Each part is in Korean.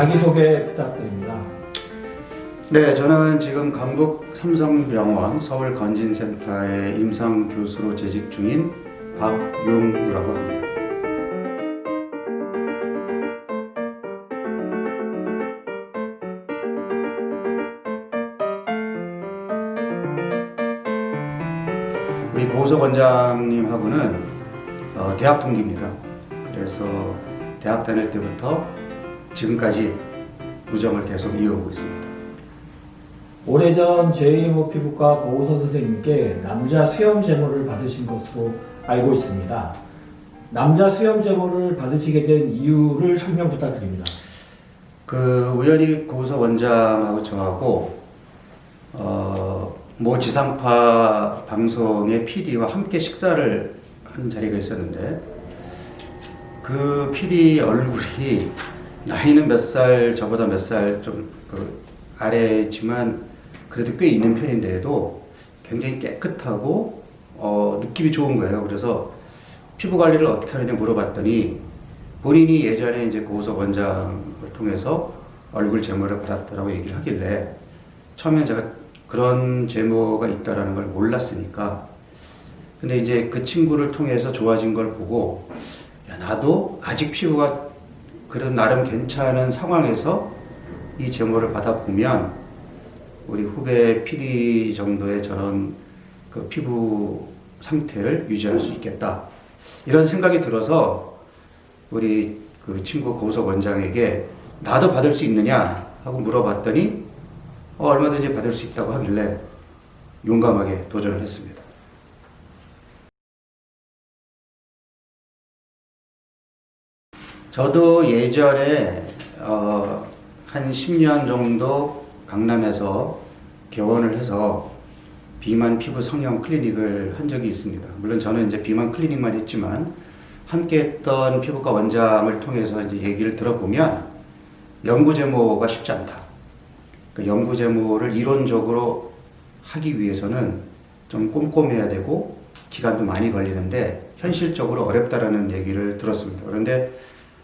자기소개 부탁드립니다. 네, 저는 지금 강북 삼성병원 서울건진센터의 임상 교수로 재직 중인 박용우라고 합니다. 우리 고석 원장님하고는 어, 대학 동기입니다. 그래서 대학 다닐 때부터 지금까지 우정을 계속 이어오고 있습니다. 오래전 제2모 피부과 고우서 선생님께 남자 수염 제모를 받으신 것으로 알고 있습니다. 남자 수염 제모를 받으시게 된 이유를 설명 부탁드립니다. 그 우연히 고서 원장하고 저하고 어, 모 지상파 방송의 PD와 함께 식사를 한 자리가 있었는데 그 PD 얼굴이 나이는 몇 살 저보다 몇 살좀그 아래지만 그래도 꽤 있는 편인데도 굉장히 깨끗하고 어, 느낌이 좋은 거예요. 그래서 피부 관리를 어떻게 하느냐 물어봤더니 본인이 예전에 이제 고우석 원장을 통해서 얼굴 제모를 받았다라고 얘기를 하길래 처음에 제가 그런 제모가 있다라는 걸 몰랐으니까 근데 이제 그 친구를 통해서 좋아진 걸 보고 야 나도 아직 피부가 그래도 나름 괜찮은 상황에서 이 제모를 받아보면 우리 후배 PD 정도의 저런 그 피부 상태를 유지할 수 있겠다 이런 생각이 들어서 우리 그 친구 고석 원장에게 나도 받을 수 있느냐 하고 물어봤더니 어, 얼마든지 받을 수 있다고 하길래 용감하게 도전을 했습니다. 저도 예전에 어, 한 10년 정도 강남에서 개원을 해서 비만 피부 성형 클리닉을 한 적이 있습니다. 물론 저는 이제 비만 클리닉만 했지만 함께 했던 피부과 원장을 통해서 이제 얘기를 들어보면 연구 제모가 쉽지 않다. 그 연구 제모를 이론적으로 하기 위해서는 좀 꼼꼼해야 되고 기간도 많이 걸리는데 현실적으로 어렵다라는 얘기를 들었습니다. 그런데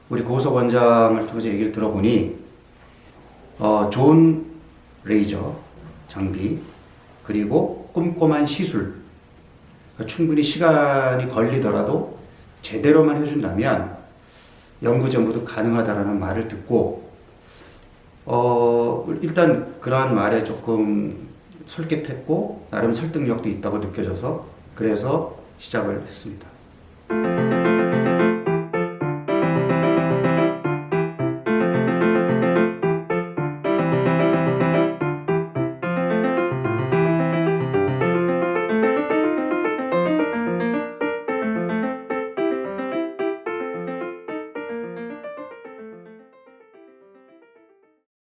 우리 고석 원장을 통해서 얘기를 들어보니 어, 좋은 레이저 장비 그리고 꼼꼼한 시술 충분히 시간이 걸리더라도 제대로만 해준다면 연구 전부도 가능하다라는 말을 듣고 어 일단 그러한 말에 조금 솔깃했고 나름 설득력도 있다고 느껴져서 그래서 시작을 했습니다.